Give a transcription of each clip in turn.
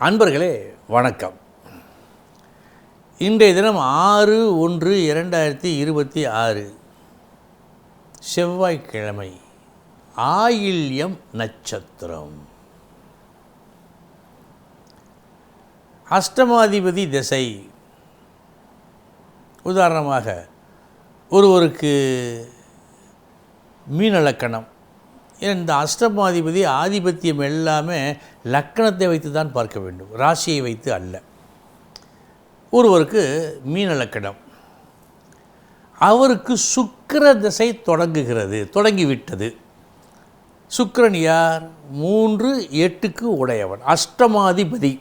அன்பர்களே வணக்கம். இன்றைய தினம் ஆறு ஒன்று இரண்டாயிரத்தி இருபத்தி ஆறு செவ்வாய்க்கிழமை ஆயில்யம் நட்சத்திரம். அஷ்டமாதிபதி திசை. உதாரணமாக ஒருவருக்கு மீனலக்கணம் இந்த அஷ்டமாதிபதி ஆதிபத்தியம் எல்லாமே லக்கணத்தை வைத்து தான் பார்க்க வேண்டும். ராசியை வைத்து அல்ல. ஒருவருக்கு மீனலக்கணம் அவருக்கு சுக்கர திசை தொடங்குகிறது தொடங்கிவிட்டது. சுக்கரன் யார்? மூன்று எட்டுக்கு உடையவன் அஷ்டமாதிபதி.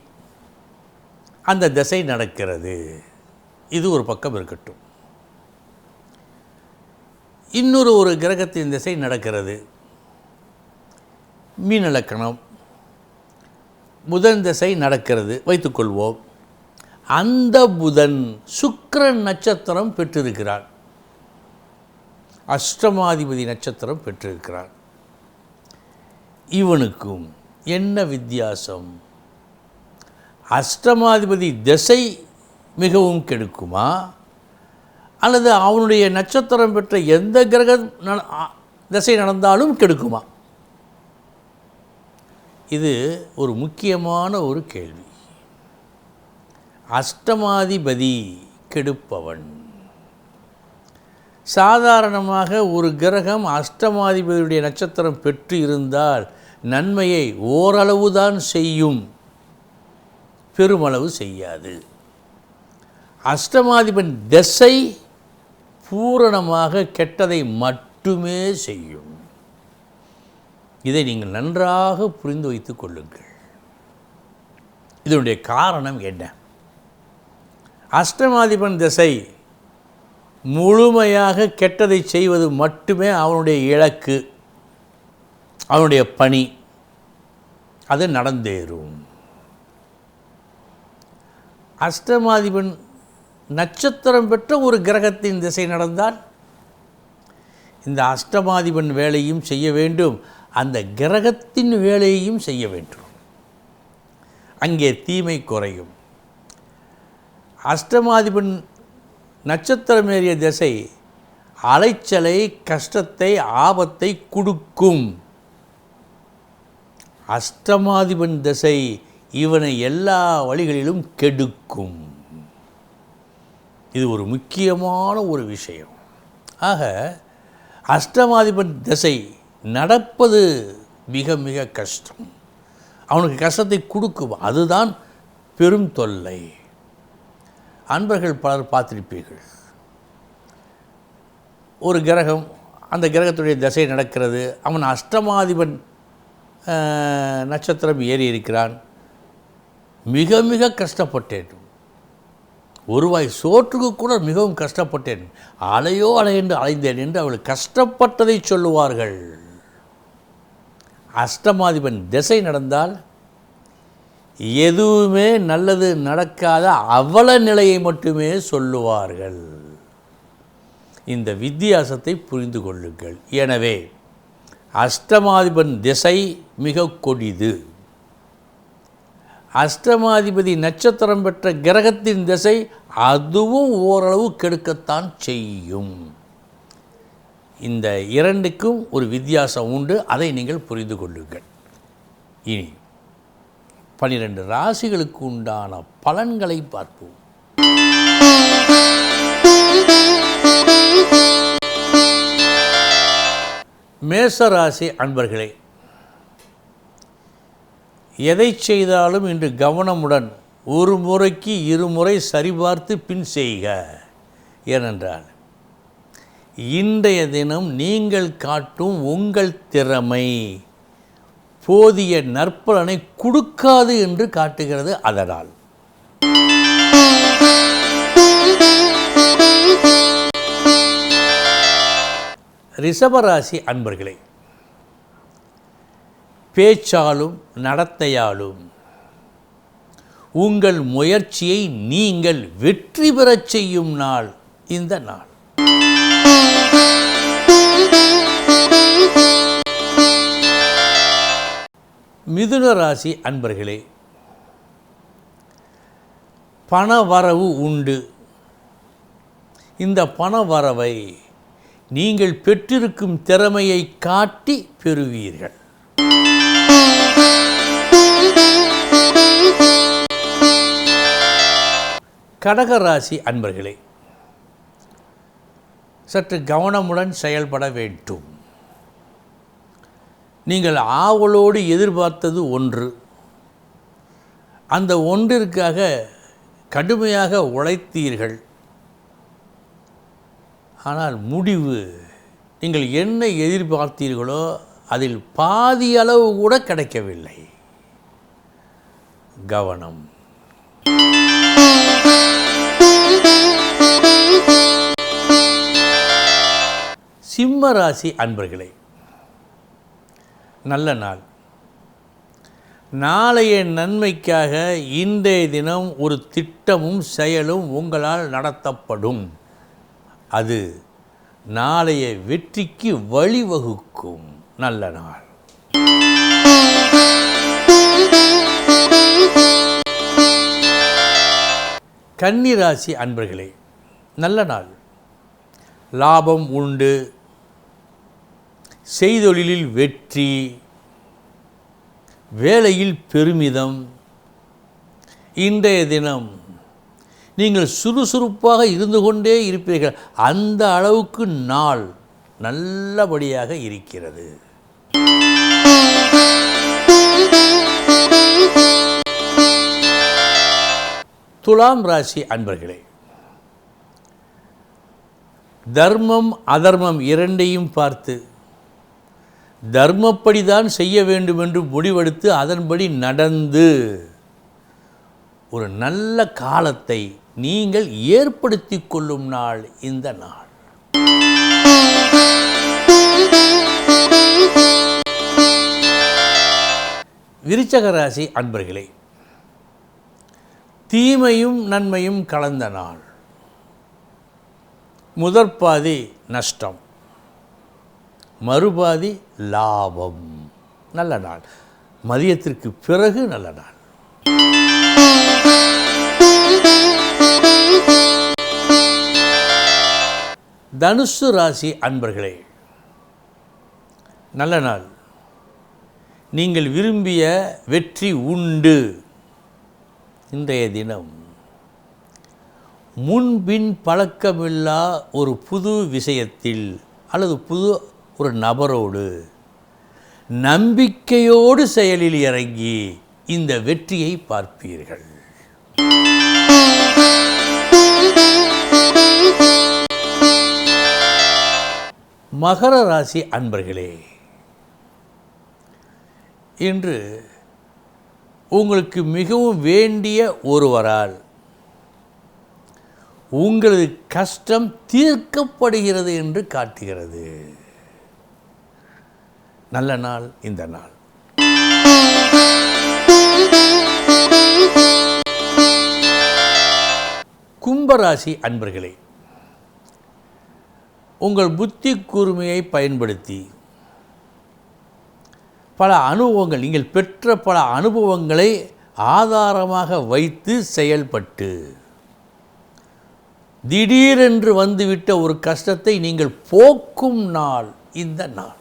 அந்த திசை நடக்கிறது. இது ஒரு பக்கம் இருக்கட்டும். இன்னொரு ஒரு கிரகத்தின் திசை நடக்கிறது. மீனலக்கணம் புதன் திசை நடக்கிறது வைத்துக்கொள்வோம். அந்த புதன் சுக்கரன் நட்சத்திரம் பெற்றிருக்கிறார் அஷ்டமாதிபதி நட்சத்திரம் பெற்றிருக்கிறார் இவனுக்கும் என்ன வித்தியாசம்? அஷ்டமாதிபதி திசை மிகவும் கெடுக்குமா? அல்லது அவனுடைய நட்சத்திரம் பெற்ற எந்த கிரக நட- திசை நடந்தாலும் கெடுக்குமா? இது ஒரு முக்கியமான ஒரு கேள்வி. அஷ்டமாதிபதி கெடுப்பவன். சாதாரணமாக ஒரு கிரகம் அஷ்டமாதிபதியுடைய நட்சத்திரம் பெற்று இருந்தால் நன்மையை ஓரளவு தான் செய்யும். பெருமளவு செய்யாது. அஷ்டமாதிபன் திசை பூரணமாக கெட்டதை மட்டுமே செய்யும். இதை நீங்கள் நன்றாக புரிந்து வைத்துக் கொள்ளுங்கள். இதனுடைய காரணம் என்ன? அஷ்டமாதிபன் திசை முழுமையாக கெட்டதை செய்வது மட்டுமே அவனுடைய இலக்கு அவனுடைய பணி. அது நடந்தேறும். அஷ்டமாதிபன் நட்சத்திரம் பெற்ற ஒரு கிரகத்தின் திசை நடந்தால் இந்த அஷ்டமாதிபன் வேலையும் செய்ய வேண்டும். அந்த கிரகத்தின் வேலையையும் செய்ய வேண்டும். அங்கே தீமை குறையும். அஷ்டமாதிபன் நட்சத்திரம் ஏறிய திசை அலைச்சலை கஷ்டத்தை ஆபத்தை கொடுக்கும். அஷ்டமாதிபன் திசை இவனை எல்லா வழிகளிலும் கெடுக்கும். இது ஒரு முக்கியமான ஒரு விஷயம். ஆக அஷ்டமாதிபன் திசை நடப்பது மிக மிக கஷ்டம். அவனுக்கு கஷ்டத்தை கொடுக்கும். அதுதான் பெரும் தொல்லை. அன்பர்கள் பலர் பார்த்திருப்பீர்கள். ஒரு கிரகம் அந்த கிரகத்துடைய திசை நடக்கிறது. அவன் அஷ்டமாதிபன் நட்சத்திரம் ஏறி இருக்கிறான். மிக மிக கஷ்டப்பட்டேன். ஒருவாய் சோற்றுக்கு கூட மிகவும் கஷ்டப்பட்டேன். அலையோ அலை என்று அலைந்தேன் என்று அவள் கஷ்டப்பட்டதை சொல்லுவார்கள். அஷ்டமாதிபன் திசை நடந்தால் எதுவுமே நல்லது நடக்காத அவல நிலையை மட்டுமே சொல்லுவார்கள். இந்த வித்தியாசத்தை புரிந்து கொள்ளுங்கள். எனவே அஷ்டமாதிபன் திசை மிக கொடிது. அஷ்டமாதிபதி நட்சத்திரம் பெற்ற கிரகத்தின் திசை அதுவும் ஓரளவு கெடுக்கத்தான் செய்யும். இந்த இரண்டுக்கும் ஒரு வித்தியாசம் உண்டு. அதை நீங்கள் புரிந்து கொள்ளுங்கள். இனி பனிரெண்டு ராசிகளுக்கு உண்டான பலன்களை பார்ப்போம். மேசராசி அன்பர்களே எதை செய்தாலும் இன்று கவனமுடன் ஒரு முறைக்கு இருமுறை சரிபார்த்து பின் செய்க. ஏனென்றால் இன்றைய தினம் நீங்கள் காட்டும் உங்கள் திறமை. போதிய நற்பலனை கொடுக்காது என்று காட்டுகிறது அதனால். ரிஷபராசி அன்பர்களே பேச்சாலும் நடத்தையாலும் உங்கள் முயற்சியை நீங்கள் வெற்றி பெறச் செய்யும் நாள் இந்த நாள். மிதுன ராசி அன்பர்களே பண வரவு உண்டு. இந்த பண வரவை நீங்கள் பெற்றிருக்கும் திறமையை காட்டி பெறுவீர்கள். கடகராசி அன்பர்களே சற்று கவனமுடன் செயல்பட வேண்டும். நீங்கள் ஆவலோடு எதிர்பார்த்தது ஒன்று. அந்த ஒன்றிற்காக கடுமையாக உழைத்தீர்கள். ஆனால் முடிவு நீங்கள் என்ன எதிர்பார்த்தீர்களோ அதில் பாதி அளவு கூட கிடைக்கவில்லை. கவனம். சிம்ம ராசி அன்பர்களே நல்ல நாள். நாளைய நன்மைக்காக இன்றைய தினம் ஒரு திட்டமும் செயலும் உங்களால் நடத்தப்படும். அது நாளைய வெற்றிக்கு வழிவகுக்கும். நல்ல நாள். கன்னிராசி அன்பர்களே நல்ல நாள். லாபம் உண்டு செய்தொழிலில் வெற்றி வேலையில் பெருமிதம். இன்றைய தினம் நீங்கள் சுறுசுறுப்பாக இருந்து கொண்டே இருப்பீர்கள். அந்த அளவுக்கு நாள் நல்லபடியாக இருக்கிறது. துலாம் ராசி அன்பர்களே தர்மம் அதர்மம் இரண்டையும் பார்த்து தர்மப்படிதான் செய்ய வேண்டும் என்று முடிவெடுத்து அதன்படி நடந்து. ஒரு நல்ல காலத்தை நீங்கள் ஏற்படுத்தி கொள்ளும் நாள் இந்த நாள். விருச்சக ராசி அன்பர்களே தீமையும் நன்மையும் கலந்த நாள். முதற்பாதி நஷ்டம். மறுபாதி லாபம். நல்ல நாள். மதியத்திற்கு பிறகு நல்ல நாள். தனுசு ராசி அன்பர்களே நல்ல நாள். நீங்கள் விரும்பிய வெற்றி உண்டு. இன்றைய தினம். முன்பின் பழக்கமில்லா ஒரு புது விஷயத்தில் அல்லது புது ஒரு நபரோடு நம்பிக்கையோடு செயலில் இறங்கி இந்த வெற்றியை பார்ப்பீர்கள். மகர ராசி அன்பர்களே இன்று உங்களுக்கு மிகவும் வேண்டிய ஒருவரால் உங்களது கஷ்டம் தீர்க்கப்படுகிறது என்று காட்டுகிறது. நல்ல நாள் இந்த நாள். கும்பராசி அன்பர்களே உங்கள் புத்தி கூர்மையை பயன்படுத்தி பல அனுபவங்கள் நீங்கள் பெற்ற பல அனுபவங்களை ஆதாரமாக வைத்து செயல்பட்டு திடீரென்று வந்துவிட்ட ஒரு கஷ்டத்தை நீங்கள் போக்கும் நாள் இந்த நாள்.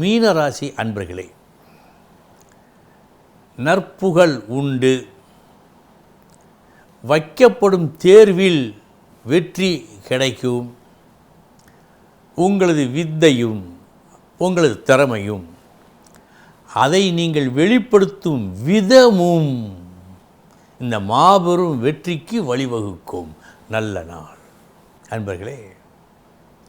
மீனராசி அன்பர்களே நற்புகழ் உண்டு. வைக்கப்படும் தேர்வில் வெற்றி கிடைக்கும். உங்களது வித்தையும் உங்களது திறமையும் அதை நீங்கள் வெளிப்படுத்தும் விதமும் இந்த மாபெரும் வெற்றிக்கு வழிவகுக்கும். நல்ல நாள். அன்பர்களே